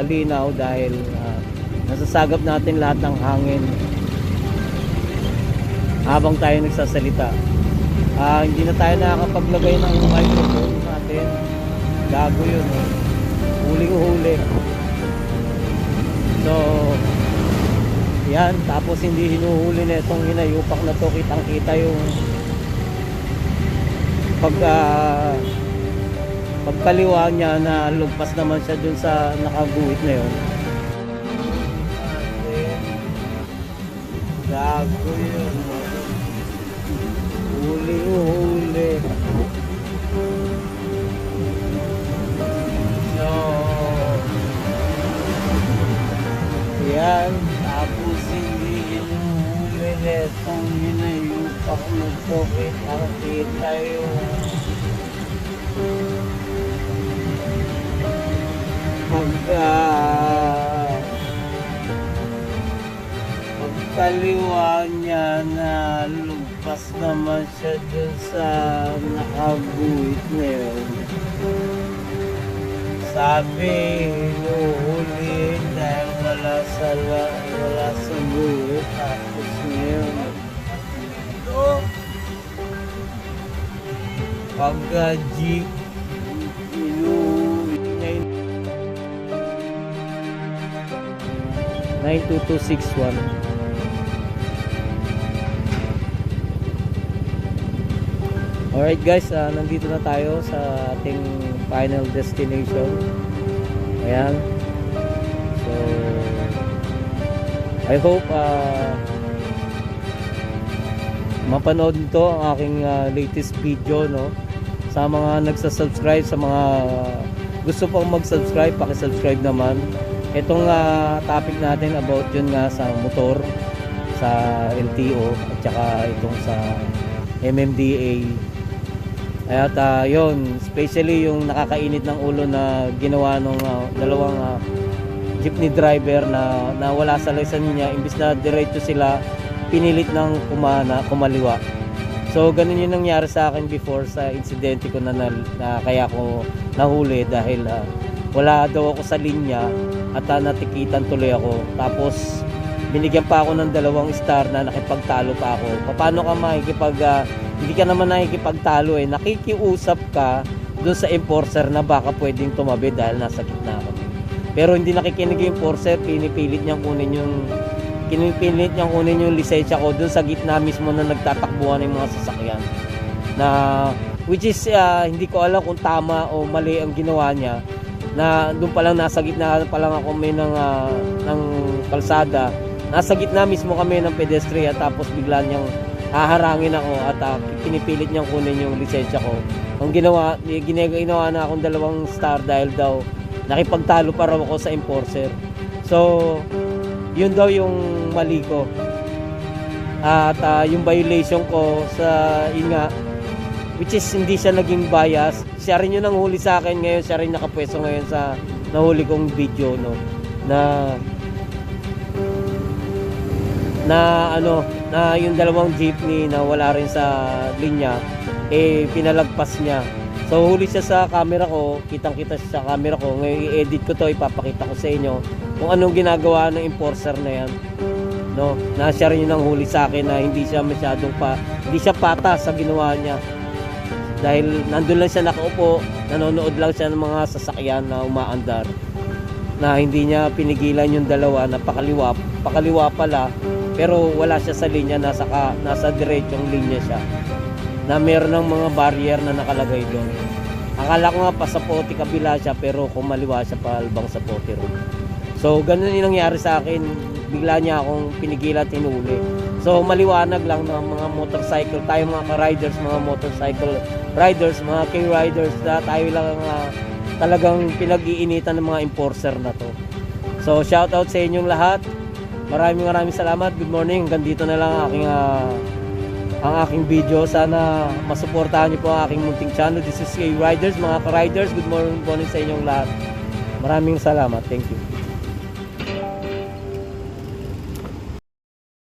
linaw dahil ah, nasasagap natin lahat ng hangin habang tayo nagsasalita. Ah, hindi na tayo nakakapaglagay ng microphone natin. Gago yun. Eh. Huling-huli. So, yan. Tapos hindi hinuhuli na itong hinayupak na to. Kitang-kita yung pagka pagkaliwa niya na lumpas naman siya dun sa nakaguhit na yun. Gago yun. Huli-huli. So, yan. Tapos hindi hinuhuli na itong hinayupak na to. Kita yung pagkaliwa niya na lumpas naman siya dun sa nakaguhit na yun. Sabi, hinuhuli dahil wala sa, la- wala sa guhit. Tapos ngayon, pagka jeep, hinuhuli ngayon 92261 Alright guys, ah, nandito na tayo sa ating final destination. Ayan. So, I hope ah, mapanood nito ang aking ah, latest video no sa mga nagsa-subscribe sa mga gusto pong mag-subscribe paki-subscribe naman itong ah, topic natin about yun nga sa motor sa LTO at saka itong sa MMDA at ah, yun especially yung nakakainit ng ulo na ginawa ng dalawang ah, jeepney driver na, na wala sa lesson niya imbis na diretso sila pinilit ng kumana, kumaliwa. So ganun yung nangyari sa akin before sa insidente ko na, na, na kaya ko nahuli dahil ah, wala daw ako sa linya at uh, natikitan tuloy ako. Tapos binigyan pa ako ng dalawang star na nakipagtalo pa ako. Paano ka makikipag ah, hindi ka naman nakikipagtalo eh. Nakikiusap ka doon sa enforcer na baka pwedeng tumabi dahil nasa gitna kami pero hindi nakikinig yung enforcer pinipilit niyang kunin yung kinipilit niyang kunin yung lisensya ko doon sa gitna mismo na nagtatakbuhan ng mga sasakyan. Na which is ah, hindi ko alam kung tama o mali ang ginawa niya. Na doon pa lang nasa gitna pa lang ako may ng, ah, ng kalsada. Nasa gitna mismo kami ng pedestrian tapos bigla niyang haharangin ako at ah, pinipilit niyang kunin yung lisensya ko. Ang ginawa gina- ginawa na akong dalawang star dahil daw nakipagtalo pa raw ako sa enforcer. So yun daw yung mali ko. At ah, yung violation ko sa yun which is hindi siya naging bias. Siya rin yung nanghuli sa akin ngayon. Siya rin nakapwesto ngayon sa nahuli kong video no? Na na ano na yung dalawang jeepney na wala rin sa linya eh pinalagpas niya. So huli siya sa camera ko kitang kita siya sa camera ko. Ngayon i-edit ko to ipapakita ko sa inyo kung anong ginagawa ng enforcer na yan. No? Na siya rin yung nanghuli sa akin na hindi siya masyadong pa hindi siya patas sa ginawa niya. Dahil nandun lang siya nakaupo nanonood lang siya ng mga sasakyan na umaandar na hindi niya pinigilan yung dalawa na pakaliwa pakaliwa pala pero wala siya sa linya nasa ka, nasa diretsong linya siya. Na meron ng mga barrier na nakalagay doon. Akala ko nga pasapote kabila siya pero kumaliwa siya palbang sa pote road so ganun yung nangyari sa akin. Bigla niya akong pinigilan at hinuli so maliwanag lang ng mga motorcycle tayo mga ka-riders mga motorcycle riders mga K-riders na tayo lang ang ah, talagang pinag-iinitan ng mga enforcer na to. So shout out sa inyong lahat Maraming maraming salamat. Good morning. Hanggang dito na lang ang aking ah, ang aking video. Sana masuportahan niyo po ang aking munting channel. This is K Riders, mga ka-riders. Good morning po sa inyong lahat. Maraming salamat. Thank you.